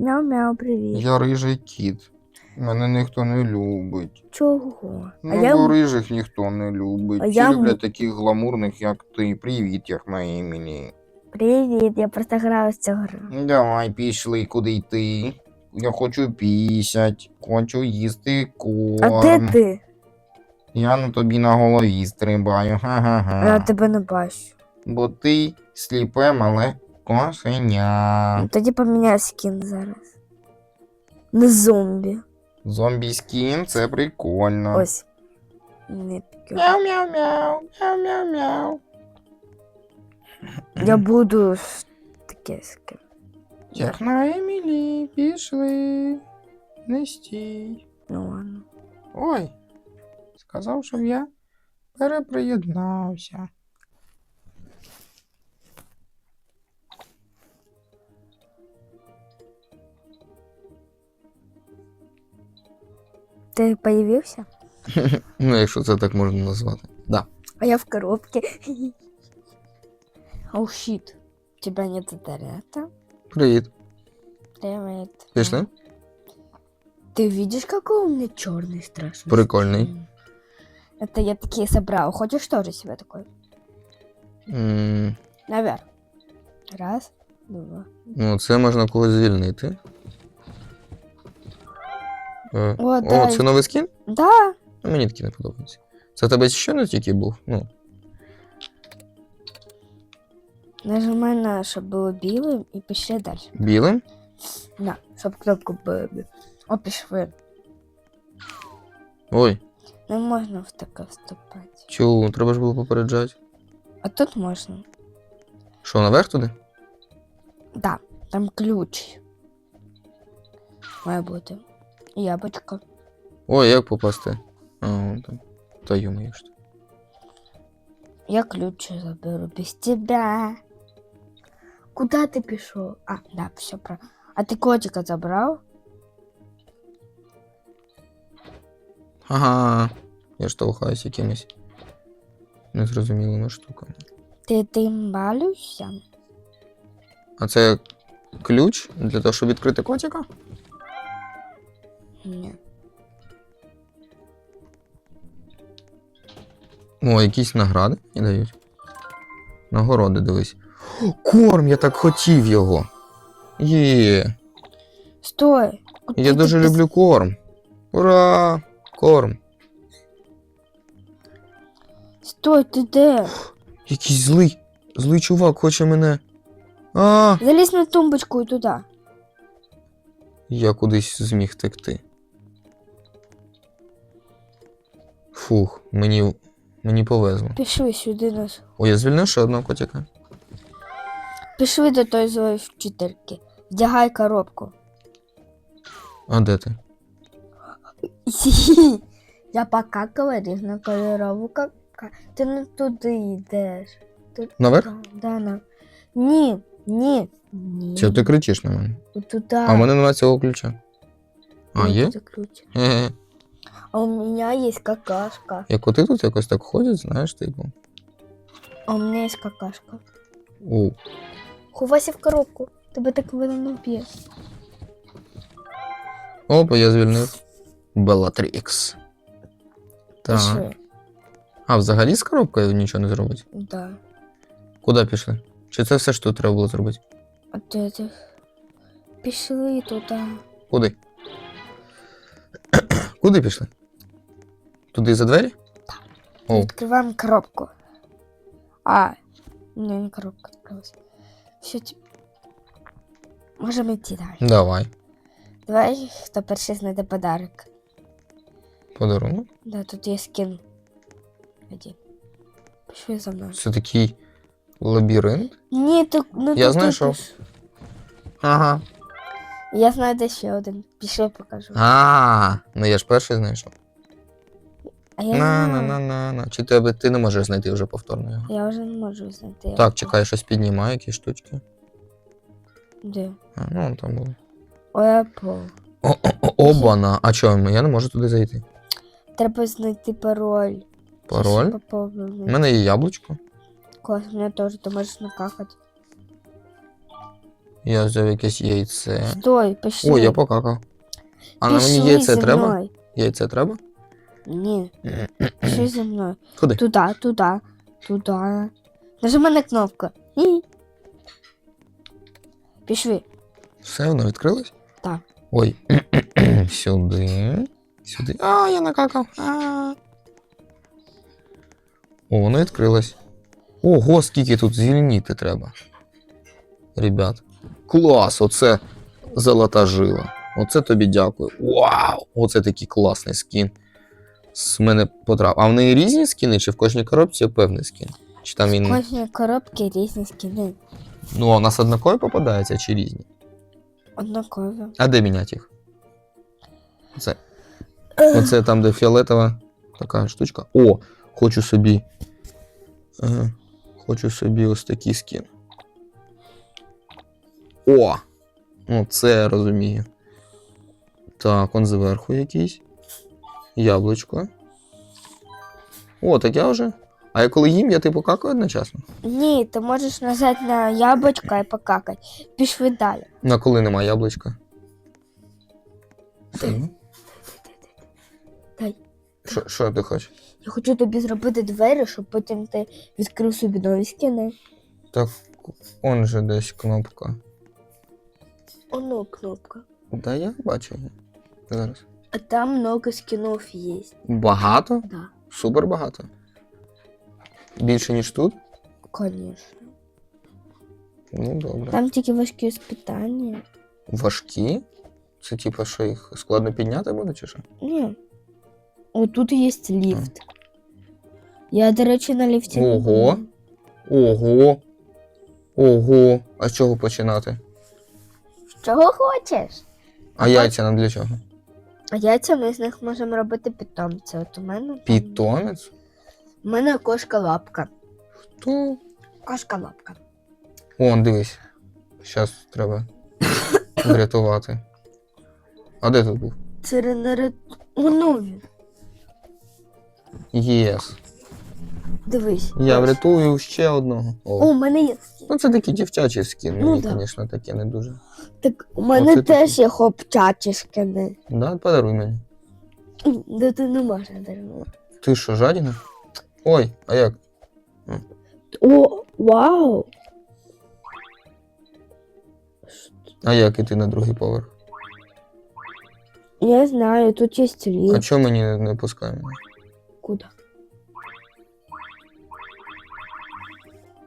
Мяу-мяу, привіт. Я рижий кіт. Мене ніхто не любить. Чого? Ну, а я рижих ніхто не любить. А Всі я люблять таких гламурних, як ти. Привіт, як на імені. привіт, я просто грала в цю гру. Давай, пішли, куди йти. Я хочу пісять, хочу їсти корм. А де ти? Я на тобі на голові стрибаю. Ха-ха-ха. Я тебе не бачу. Бо ти сліпе мале кошеня. Тоді поміняй скін зараз. Не зомбі. Зомбі скін, це прикольно. Ось. Не. Мяу-мяу-мяу, мяу-мяу-мяу. Я буду таке скін. Як на Емілі, пішли. Не стій. Ну ладно. Ой. Сказав, щоб я переприєднався. Ти появився? Ну, якщо це так можна назвати. Да. А я в коробке. Оу, щит. У тебя нет интернета? Привіт. Привет. Пішли? Ты видишь, какой у меня черный страшный? Прикольный. скин? Это я такие собрал. Хочешь тоже себе такой? М, Наверх. Раз, два. Ну, це можна когось звільнити. Е, О, О, да. це новий скін? Да. Ну, Мені такі не подобаються. Це в тебе ще не тільки був? Ну, Нажимай на, чтобы было белым и пошли дальше. білим. На, чтобы кнопку было. О, пішли. Ой, Не можна в таке вступати. чу, треба ж було попереджати. А тут можна. Що, наверх туди? Да, там ключ. Має бути. Яблочко. Ой, як попасти? А, там. Та ж. ти. Я ключ заберу без тебя. Куда ты пішов? А, да, все про. А ти котика забрав? Ага. Я штовхаюсь якимись незрозумілими штуками. Ти тим балюєшся? А це ключ для того, щоб відкрити котика? Ні. О, якісь награди мені дають. Нагороди дивись. О, корм, я так хотів його. Є. Стой! Куди Я ти дуже пос- люблю корм. Ура! Корм. Стой, ти де? Якийсь злий. Злий чувак хоче мене. А! Залізь на тумбочку і туди. Я кудись зміг текти. Фух, мені. мені повезло. Пішли сюди нас. О, я звільнив ще одного котика. Пішли до той злої вчительки. Вдягай коробку. А де ти? Я покакала різнокольорову кака. Ти не туди йдеш. Ти... Наверх? Да, на. Ні, ні, ні. Чи ти кричиш на мене? От Туди. А в мене немає цього ключа. А, є? ключ. А у меня есть какашка. Як коти тут якось так ходять, знаєш, типу. А у меня есть какашка. О, Ховайся в коробку. Тебе так воно не вб'є. опа, я звільнив. Белатрікс. Так. Пішли. А, взагалі з коробкою нічого не зробить? Да. Куди пішли? Чи це все, що тут треба було зробити? А ти ти. Пішли туди. Куди? Куди пішли? Туди за двері? Так. О, Відкриваємо коробку. А, не, не коробка відкрилась. Все, ті... Можемо йти далі. давай. Давай, хто перший знайде подарок. Подарунок. Да, тут є скін. Іди. Пішли за мною. Це такий лабіринт. Ні, то ну Я то ти знайшов. піш- Ага. Я знаю, де ще один. Пішли покажу. А, ну я ж перший знайшов. А я На, на, на, на, на. Чи тебе ти не можеш знайти вже повторно його? Я вже не можу знайти. Так, чекай, щось піднімаю, якісь штучки. Де? А, ну, вон там було. Ой, Apple. О, о, о, обана. А чого? Я не можу туди зайти. Треба знайти пароль. Пароль? У мене є яблучко. Клас, у мене теж, ти можеш накакати. Я взяв якесь яйце. Стой, пішли. Ой, я покакав. А на мені Пішли яйце зі треба? мною. Яйце треба? Ні, пішли зі мною. Куди? Туда, туда, туда. Нажимай на кнопку. І. Пішли. Все, воно відкрилось? Так. Ой. Сюди. Сюди. А, я накакав. А. О, воно відкрилось. Ого, скільки тут звільнити треба. Ребят. Клас! Оце золота жила. Оце тобі дякую. Вау! Оце такий класний скін. З мене потрапив. А в неї різні скіни, чи в кожній коробці певний скін? Чи там В він. кожній коробці різні скини. Ну, а у нас однакові попадаються чи різні? Однакові. А де міняти їх? Оце. Оце там, де фіолетова така штучка. О, хочу собі. Хочу собі ось такий скін. О! Ну, це я розумію. Так, он зверху якийсь. Яблучко. О, так я вже. А я коли їм, я типу какаю одночасно. Ні, ти можеш нажати на яблучко і покакати. Пішли далі. На коли нема яблучка. Дай. Що- Що ти хочеш? Я хочу тобі зробити двері, щоб потім ти відкрив собі нові скини. Так, он же десь кнопка. Оно кнопка. Да, я бачу її. Зараз. А там много скинов є. Багато? Да, Супер багато. Більше, ніж тут? конечно. Ну, добре. Там тільки важкі спитання. Важкі? Це типу, що їх складно підняти буде, чи що? Ні. О, тут є ліфт. Я, до речі, на ліфті. не Ого. була. Ого. Ого. А з чого починати? Чого хочеш? А яйця нам для чого? А яйця ми з них можемо робити питомця. От у мене. там- Питомець? У мене кошка лапка. Хто? Кошка лапка. Вон, дивись. Зараз треба врятувати. А де тут був? Це ренерит. Воно він. Єс. Дивись. Я Ось. врятую ще одного. О, О. у мене є скін. Ну, це такі дівчачі скін. Ну, Мені, да. звісно, таке не дуже. Так у мене Оце теж є хлопчачі скини. Да, подаруй мені. Де ти не можеш дарувати. Ти що, жадіна? Ой, а як? О, вау! А як іти на другий поверх? Я знаю, тут є А ліфт. чого мені не, не пускає? Куди?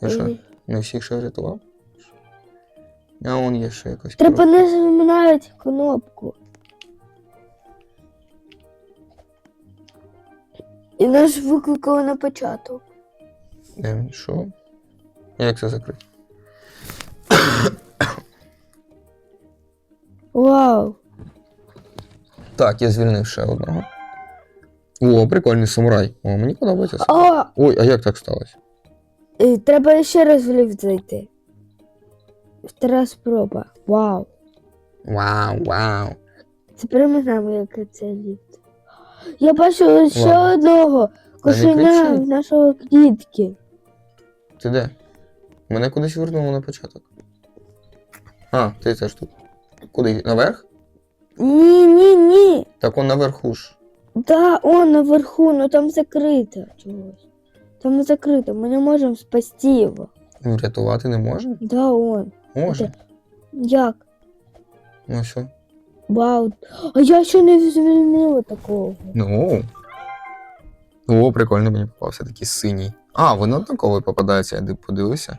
Я що, не всіх ще врятував? А вон є ще якась. Треба не змінати кнопку. І нас викликали на початок. Де? Що? Як це закрити? Вау! Так, я звільнив ще одного. О, прикольний самурай. О, мені подобається. А, Ой, а як так сталося? І треба ще раз в ліфт зайти. Втора спроба. Вау. Вау, вау. Тепер ми знаємо, який це ліфт. Я бачу ще Ладно. одного кошеня в нашого клітки. Ти де? Мене кудись вернуло на початок. А, ти теж тут. Куди? Наверх? Ні, ні, ні. Так он наверху ж. Да, он наверху, но там закрито чогось. Там закрито, ми не можемо спасти його. Врятувати не можна? Да, он. Може. Як? Ну все. Вау. А я ще не звільнила такого. Ну. О, прикольно мені попався такий синій. А, вони однаково попадаються, я ди- подивився.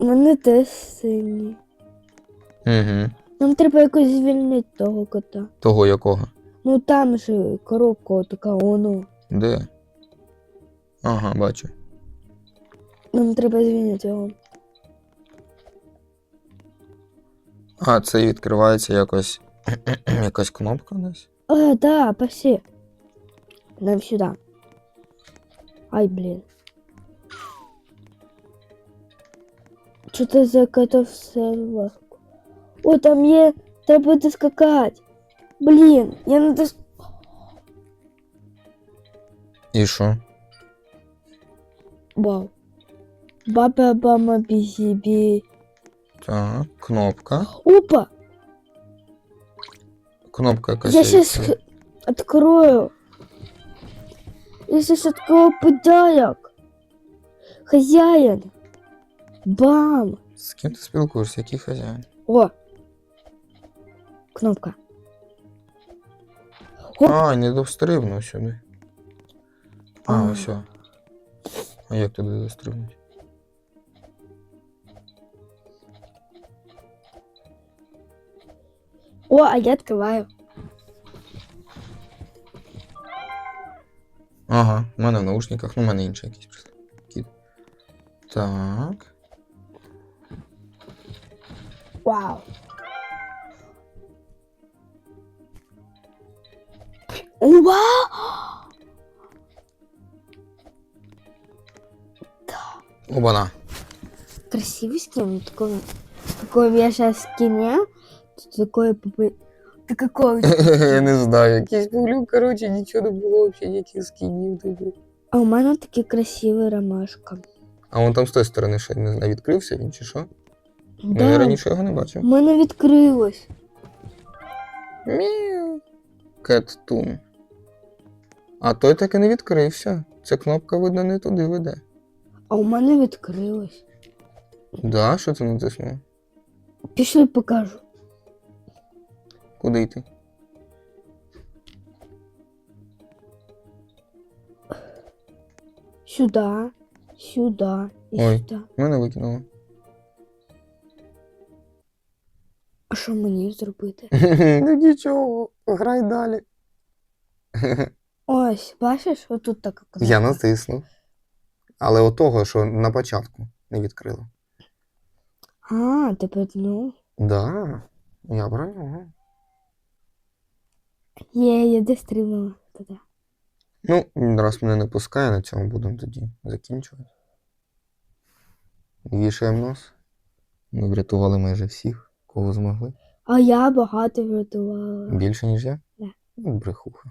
Мене теж сині. Угу. Нам треба якось звільнити того кота. Того якого? Ну там же коробка така, воно. Де? Ага, бачу. Нам треба звільнити його. А, це відкривається якось. якась кнопка десь. А, да, пошли. Нам сюда. Ай, блин. Что-то закатався ласку. О, там є. Треба буде скакати. Блін, я не дос... І що? Вау. Баба бама бізібі. Так, кнопка. Опа! Кнопка якась. Я є. сейчас открою. Я сейчас открою подарок. Хозяин. Бам! З ким ти спілкуєшся? Який хазяїн? О! Кнопка. Оп. А, не дострибнув сюди. А, А. А як туди дострибнути? О, а я открываю. Ага, в мене в наушниках, ну в мене інший якийсь просто. Так. Вау. Вау! Оба-на. Красивый скин. Такой, какой я сейчас скине. Тут такой попы... Ты какой? Я не знаю, якийсь був, коротше, нічого не було взагалі, ніяких скінів типу. А у мене такі красиві ромашка. А вон там з тої сторони ще не знаю, відкрився він чи що? Ну, Да, я раніше його не бачив. у мене відкрилось. Мяу. Кеттун. А той так і не відкрився. Ця кнопка, видно, не туди веде. А у мене відкрилось. Да, що ти натиснув? Пішли покажу. Куди йти? Сюди, сюди і Ой. сюди. Мене викинуло. А що мені зробити? ну нічого, грай далі. Ось, бачиш, отут кнопка. Я натиснув. Але отого, що на початку не відкрило. А, ти ну. Да, я про нього. Є, я дострибнула туди. Ну, раз мене не пускає, на цьому будемо тоді закінчувати. Вішаємо нос. Ми врятували майже всіх, кого змогли. А я багато врятувала. Більше, ніж я? Да. Ну, Брехуха.